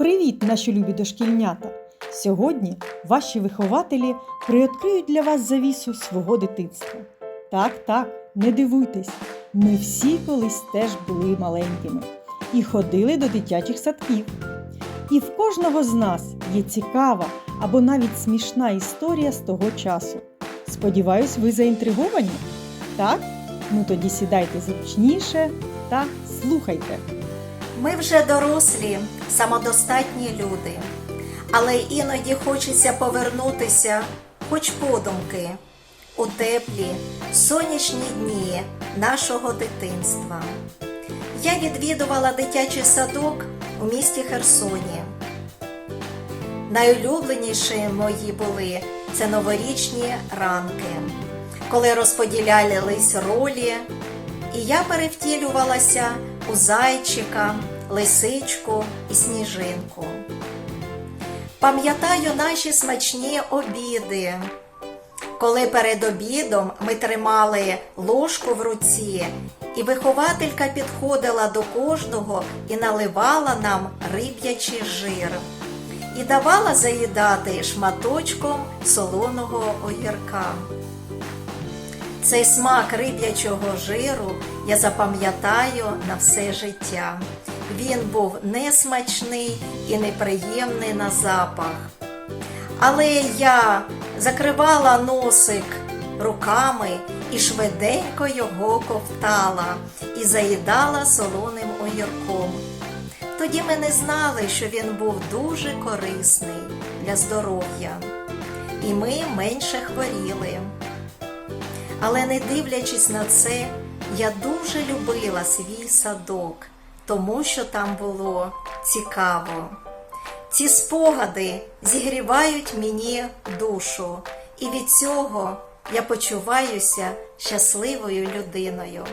Привіт, наші любі дошкільнята! Сьогодні ваші вихователі приоткриють для вас завісу свого дитинства. Так, так, не дивуйтесь, ми всі колись теж були маленькими і ходили до дитячих садків. І в кожного з нас є цікава або навіть смішна історія з того часу. Сподіваюсь, ви заінтриговані? Так? Ну тоді сідайте зручніше та слухайте. Ми вже дорослі, самодостатні люди, але іноді хочеться повернутися, хоч подумки, у теплі, сонячні дні нашого дитинства. Я відвідувала дитячий садок у місті Херсоні. Найулюбленіші мої були це новорічні ранки, коли розподілялись ролі, і я перевтілювалася у зайчика, лисичку і сніжинку. Пам'ятаю наші смачні обіди, коли перед обідом ми тримали ложку в руці, і вихователька підходила до кожного і наливала нам риб'ячий жир і давала заїдати шматочком солоного огірка. Цей смак риб'ячого жиру я запам'ятаю на все життя. Він був несмачний і неприємний на запах. Але я закривала носик руками і швиденько його ковтала і заїдала солоним огірком. Тоді ми не знали, що він був дуже корисний для здоров'я, і ми менше хворіли. Але не дивлячись на це, я дуже любила свій садок, тому що там було цікаво. Ці спогади зігрівають мені душу, і від цього я почуваюся щасливою людиною.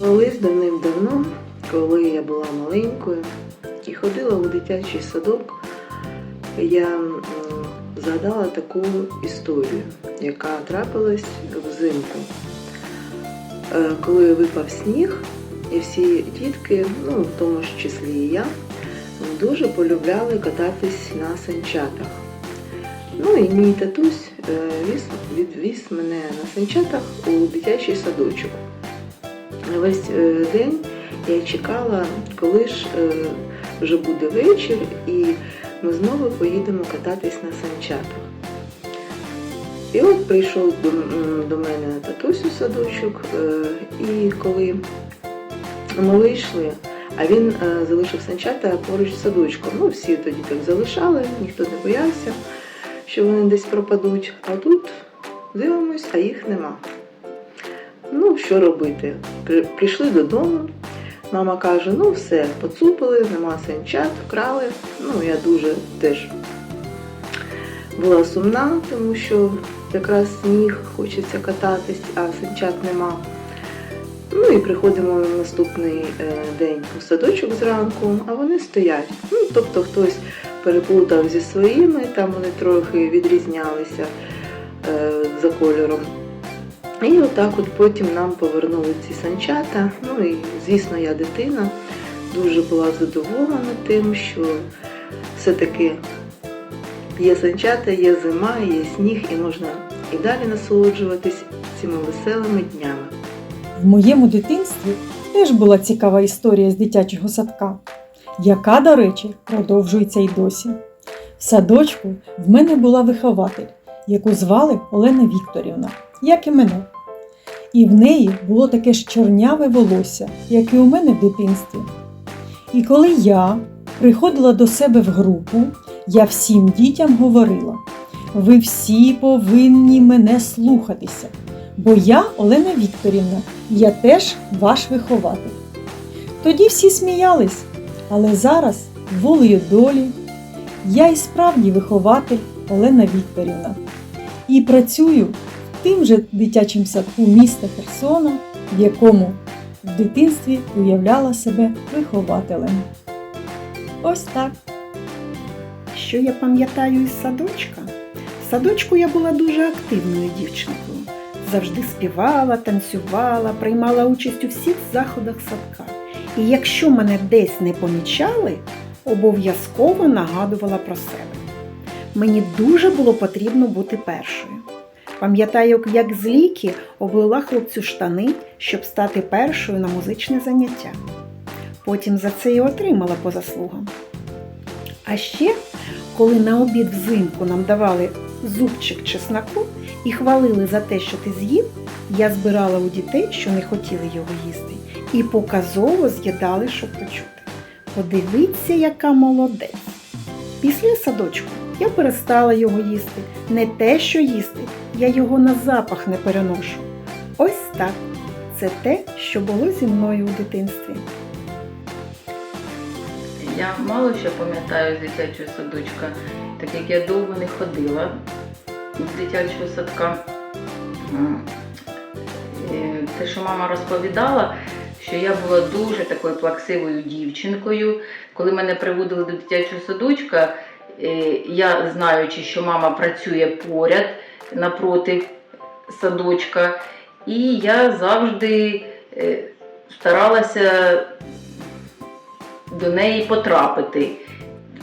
Колись давним-давно, коли я була маленькою і ходила у дитячий садок, я згадала таку історію, яка трапилась взимку. Е, Коли випав сніг, і всі дітки, ну в тому ж числі і я, дуже полюбляли кататись на санчатах. Ну і мій татусь е, відвіз мене на санчатах у дитячий садочок. Весь е, день я чекала, коли ж вже буде вечір, і ми знову поїдемо кататись на санчатах. І от прийшов до, до мене татусь у садочок, е, і коли ми вийшли, а він е, залишив санчата поруч з садочком. Ну, всі тоді так залишали, ніхто не боявся, що вони десь пропадуть. А тут дивимось, а їх нема. Ну, що робити? Прийшли додому. Мама каже: ну все, поцупили, нема санчат, вкрали. Ну, я дуже теж була сумна, тому що якраз сніг хочеться кататись, а санчат нема. Ну і приходимо на наступний е, день у садочок зранку, а вони стоять. Ну, тобто хтось переплутав зі своїми, там вони трохи відрізнялися е, за кольором. І отак от потім нам повернули ці санчата. Ну і звісно, я дитина дуже була задоволена тим, що все-таки є санчата, є зима, є сніг, і можна і далі насолоджуватись цими веселими днями. В моєму дитинстві теж була цікава історія з дитячого садка, яка, до речі, продовжується й досі. В садочку в мене була вихователь, яку звали Олена Вікторівна, як і мене. І в неї було таке ж чорняве волосся, як і у мене в дитинстві. І коли я приходила до себе в групу, я всім дітям говорила: ви всі повинні мене слухатися, бо я Олена Вікторівна, я теж ваш вихователь. Тоді всі сміялись, але зараз, волею долі, я і справді вихователь Олена Вікторівна і працюю тим же дитячим садку міста Херсона, в якому в дитинстві уявляла себе вихователем. Ось так. Що я пам'ятаю із садочка? В садочку я була дуже активною дівчинкою. Завжди співала, танцювала, приймала участь у всіх заходах садка. І якщо мене десь не помічали, обов'язково нагадувала про себе. Мені дуже було потрібно бути першою. Пам'ятаю, як з ліки облила хлопцю штани, щоб стати першою на музичне заняття. Потім за це і отримала по заслугам. А ще, коли на обід взимку нам давали зубчик чесноку і хвалили за те, що ти з'їв, я збирала у дітей, що не хотіли його їсти, і показово з'їдали, щоб почути. Подивіться, яка молодець. Після садочку я перестала його їсти. Не те, що їсти, я його на запах не переношу. Ось так. Це те, що було зі мною у дитинстві. Я мало що пам'ятаю з дитячого садочка, так як я довго не ходила з дитячого садка. Те, що мама розповідала, що я була дуже такою плаксивою дівчинкою. Коли мене приводили до дитячого садочка, я знаючи, що мама працює поряд напроти садочка, і я завжди е, старалася до неї потрапити.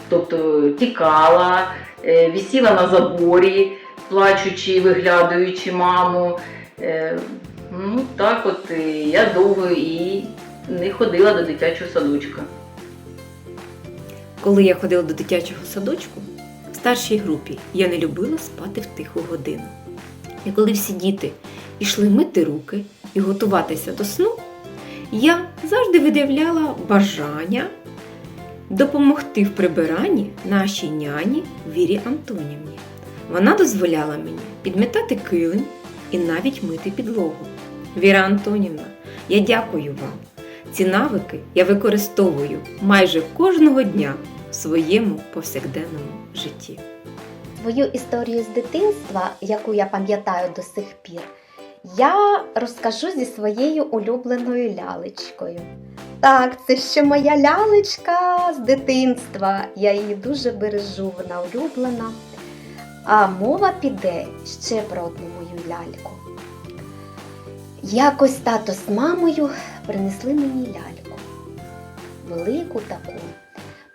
Тобто тікала, е, висіла на заборі, плачучи, виглядаючи маму. Е, Ну, так от е, я довго і не ходила до дитячого садочка. Коли я ходила до дитячого садочку, в старшій групі я не любила спати в тиху годину. І коли всі діти йшли мити руки і готуватися до сну, я завжди видявляла бажання допомогти в прибиранні нашій няні Вірі Антонівні. Вона дозволяла мені підмітати килим і навіть мити підлогу. Віра Антонівна, я дякую вам. Ці навики я використовую майже кожного дня своєму повсякденному житті. Свою історію з дитинства, яку я пам'ятаю до сих пір, я розкажу зі своєю улюбленою лялечкою. Так, це ще моя лялечка з дитинства. Я її дуже бережу, вона улюблена. А мова піде ще про одну мою ляльку. Якось тато з мамою принесли мені ляльку. Велику таку,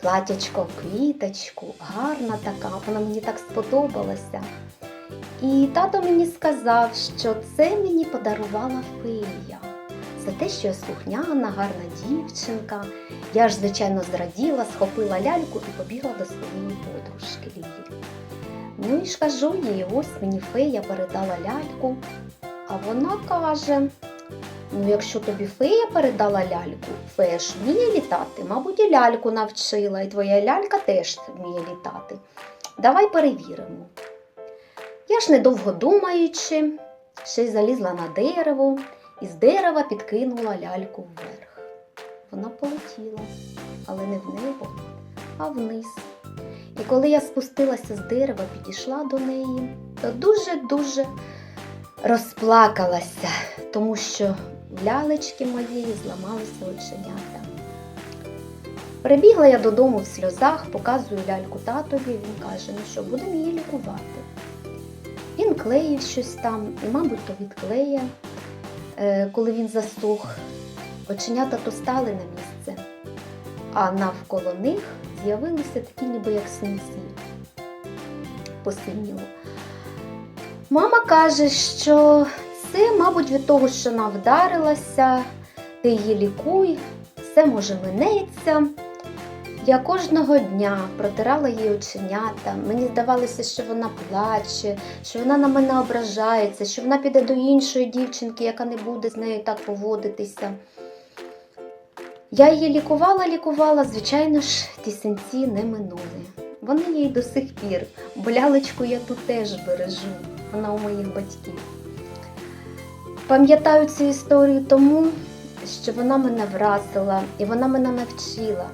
платячко квіточку, гарна така, вона мені так сподобалася. І тато мені сказав, що це мені подарувала фея. За те, що я слухняна, гарна дівчинка. Я ж, звичайно, зраділа, схопила ляльку і побігла до своєї подружки Лілі. Ну і ж кажу їй, ось мені фея передала ляльку. А вона каже: Ну, якщо тобі фея передала ляльку, ж вміє літати, мабуть, і ляльку навчила, і твоя лялька теж вміє літати. Давай перевіримо. Я ж недовго думаючи, ще й залізла на дерево і з дерева підкинула ляльку вверх. Вона полетіла, але не в небо, а вниз. І коли я спустилася з дерева, підійшла до неї, то дуже-дуже розплакалася, тому що лялечки моєї зламалися оченята. Прибігла я додому в сльозах, показую ляльку татові, він каже, ну що, будемо її лікувати. Він клеїв щось там, і, мабуть, то від клея, е, коли він застух, оченята то стали на місце, а навколо них з'явилися такі ніби як снівці. Посиніло. Мама каже, що це, мабуть, від того, що вона вдарилася, ти її лікуй, все може минеться. Я кожного дня протирала їй оченята. Мені здавалося, що вона плаче, що вона на мене ображається, що вона піде до іншої дівчинки, яка не буде з нею так поводитися. Я її лікувала, лікувала, звичайно ж, ті синці не минули. Вони їй до сих пір. Бо лялечку я тут теж бережу. Вона у моїх батьків. Пам'ятаю цю історію тому, що вона мене вразила і вона мене навчила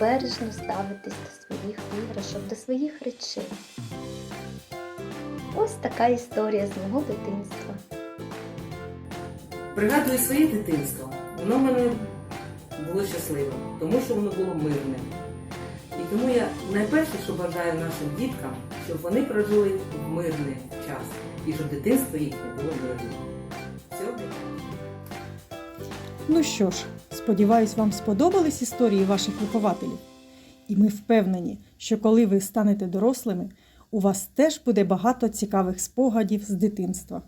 бережно ставитись до своїх іграшок, до своїх речей. Ось така історія з мого дитинства. Пригадую своє дитинство. Воно мене було щасливим, тому що воно було мирним. І тому я найперше, що бажаю нашим діткам, щоб вони прожили в мирний час і щоб дитинство їхнє було мирним. Ну що ж, сподіваюсь, вам сподобались історії ваших вихователів. І ми впевнені, що коли ви станете дорослими, у вас теж буде багато цікавих спогадів з дитинства.